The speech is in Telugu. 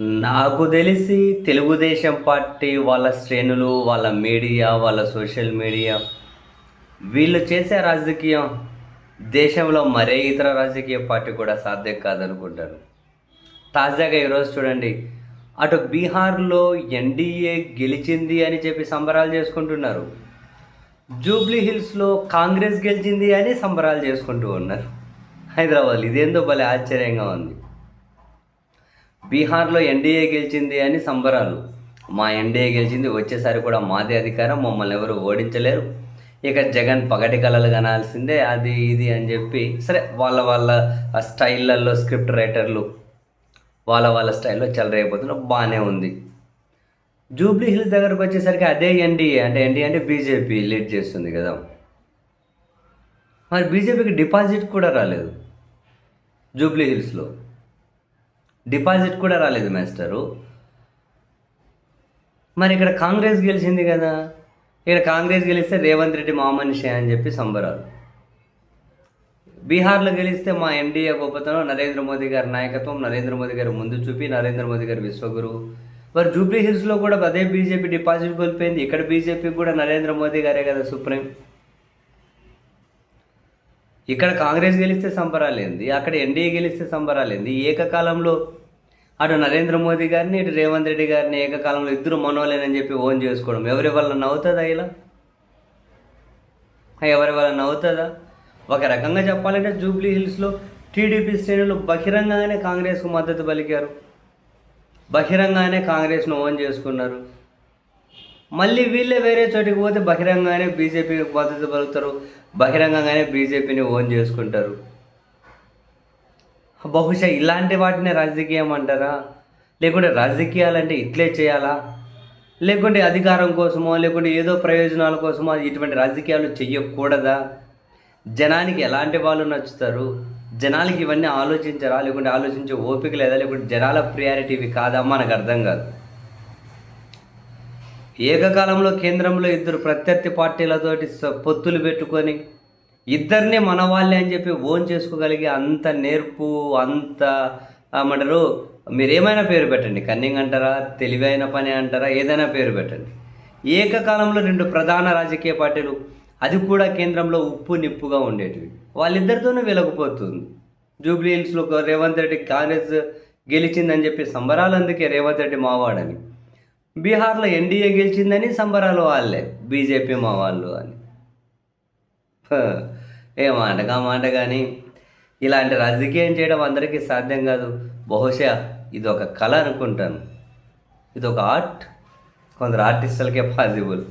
నాకు తెలిసి తెలుగుదేశం పార్టీ వాళ్ళ శ్రేణులు వాళ్ళ మీడియా వాళ్ళ సోషల్ మీడియా వీళ్ళు చేసే రాజకీయం దేశంలో మరే ఇతర రాజకీయ పార్టీ కూడా సాధ్యం కాదనుకుంటాను తాజాగా ఈరోజు చూడండి అటు బీహార్లో ఎన్డీఏ గెలిచింది అని చెప్పి సంబరాలు చేసుకుంటున్నారు. జూబ్లీ హిల్స్లో కాంగ్రెస్ గెలిచింది అని సంబరాలు చేసుకుంటూ ఉన్నారు. హైదరాబాద్ ఇదేందో భలే ఆశ్చర్యంగా ఉంది. బీహార్లో ఎన్డీఏ గెలిచింది అని సంబరాలు. మా ఎన్డీఏ గెలిచింది వచ్చేసారి కూడా మాదే అధికారం మమ్మల్ని ఎవరు ఓడించలేరు. ఇక జగన్ పగటి కళలు కనాల్సిందే అది ఇది అని చెప్పి సరే వాళ్ళ వాళ్ళ స్టైళ్ళల్లో స్క్రిప్ట్ రైటర్లు వాళ్ళ వాళ్ళ స్టైల్లో చెలరైపోతున్నారు బాగానే ఉంది. జూబ్లీ హిల్స్ దగ్గరకు వచ్చేసరికి అదే ఎన్డీఏ అంటే ఎన్డీఏ అంటే బీజేపీ లీడ్ చేస్తుంది కదా. మరి బీజేపీకి డిపాజిట్ కూడా రాలేదు జూబ్లీ హిల్స్లో. డిపాజిట్ కూడా రాలేదు మాస్టరు. మరి ఇక్కడ కాంగ్రెస్ గెలిచింది కదా. ఇక్కడ కాంగ్రెస్ గెలిస్తే రేవంత్ రెడ్డి మా మనిషి అని చెప్పి సంబరాలు. బీహార్లో గెలిస్తే మా ఎన్డీఏ గొప్పతనం నరేంద్ర మోదీ గారి నాయకత్వం నరేంద్ర మోదీ గారు ముందు చూపి నరేంద్ర మోదీ గారు విశ్వగురు. మరి జూబ్లీ హిల్స్లో కూడా అదే బీజేపీ డిపాజిట్ కోల్పోయింది. ఇక్కడ బీజేపీ కూడా నరేంద్ర మోదీ గారే కదా సుప్రీం. ఇక్కడ కాంగ్రెస్ గెలిస్తే సంబరాలేంది అక్కడ ఎన్డీఏ గెలిస్తే సంబరాలేంది ఏకకాలంలో అటు నరేంద్ర మోదీ గారిని ఇటు రేవంత్ రెడ్డి గారిని ఏకకాలంలో ఇద్దరు మనోలేనని చెప్పి ఓన్ చేసుకోవడం ఎవరి వల్ల నవ్వుతుందా ఇలా? ఎవరి వల్ల నవ్వుతుందా? ఒక రకంగా చెప్పాలంటే జూబ్లీ హిల్స్లో టీడీపీ శ్రేణులు బహిరంగంగానే కాంగ్రెస్కు మద్దతు పలికారు. బహిరంగానే కాంగ్రెస్ను ఓన్ చేసుకున్నారు. మళ్ళీ వీళ్ళే వేరే చోటికి పోతే బహిరంగానే బీజేపీకి మద్దతు పలుకుతారు. బహిరంగంగానే బీజేపీని ఓన్ చేసుకుంటారు. బహుశా ఇలాంటి వాటినే రాజకీయం అంటారా? లేకుంటే రాజకీయాలంటే ఇట్లే చేయాలా? లేకుంటే అధికారం కోసమో లేకుంటే ఏదో ప్రయోజనాల కోసమో ఇటువంటి రాజకీయాలు చెయ్యకూడదా? జనానికి ఎలాంటి వాళ్ళు నచ్చుతారు? జనాలకి ఇవన్నీ ఆలోచించరా? లేకుంటే ఆలోచించే ఓపిక లేదా? లేకుంటే జనాల ప్రియారిటీ ఇవి కాదా? మనకు అర్థం కాదు. ఏకకాలంలో కేంద్రంలో ఇద్దరు ప్రత్యర్థి పార్టీలతోటి పొత్తులు పెట్టుకొని ఇద్దరిని మన వాళ్ళే అని చెప్పి ఓన్ చేసుకోగలిగే అంత నేర్పు అంత ఏమంటారు మీరు ఏమైనా పేరు పెట్టండి. కన్నింగ్ అంటారా తెలివైన పని అంటారా ఏదైనా పేరు పెట్టండి. ఏకకాలంలో రెండు ప్రధాన రాజకీయ పార్టీలు అది కూడా కేంద్రంలో ఉప్పు నిప్పుగా ఉండేటివి. వాళ్ళిద్దరితోనే వెలగపోతుంది. జూబ్లీ హిల్స్లో రేవంత్ రెడ్డి కాంగ్రెస్ గెలిచిందని చెప్పి సంబరాలు అందుకే రేవంత్ రెడ్డి మావాడని. బీహార్లో ఎన్డీఏ గెలిచిందని సంబరాలు వాళ్ళే బీజేపీ మా వాళ్ళు అని. ఏ మాటగా మాట కానీ ఇలాంటి రాజకీయం చేయడం అందరికీ సాధ్యం కాదు. బహుశా ఇది ఒక కళ అనుకుంటాను. ఇది ఒక ఆర్ట్. కొందరు ఆర్టిస్టులకే పాసిబుల్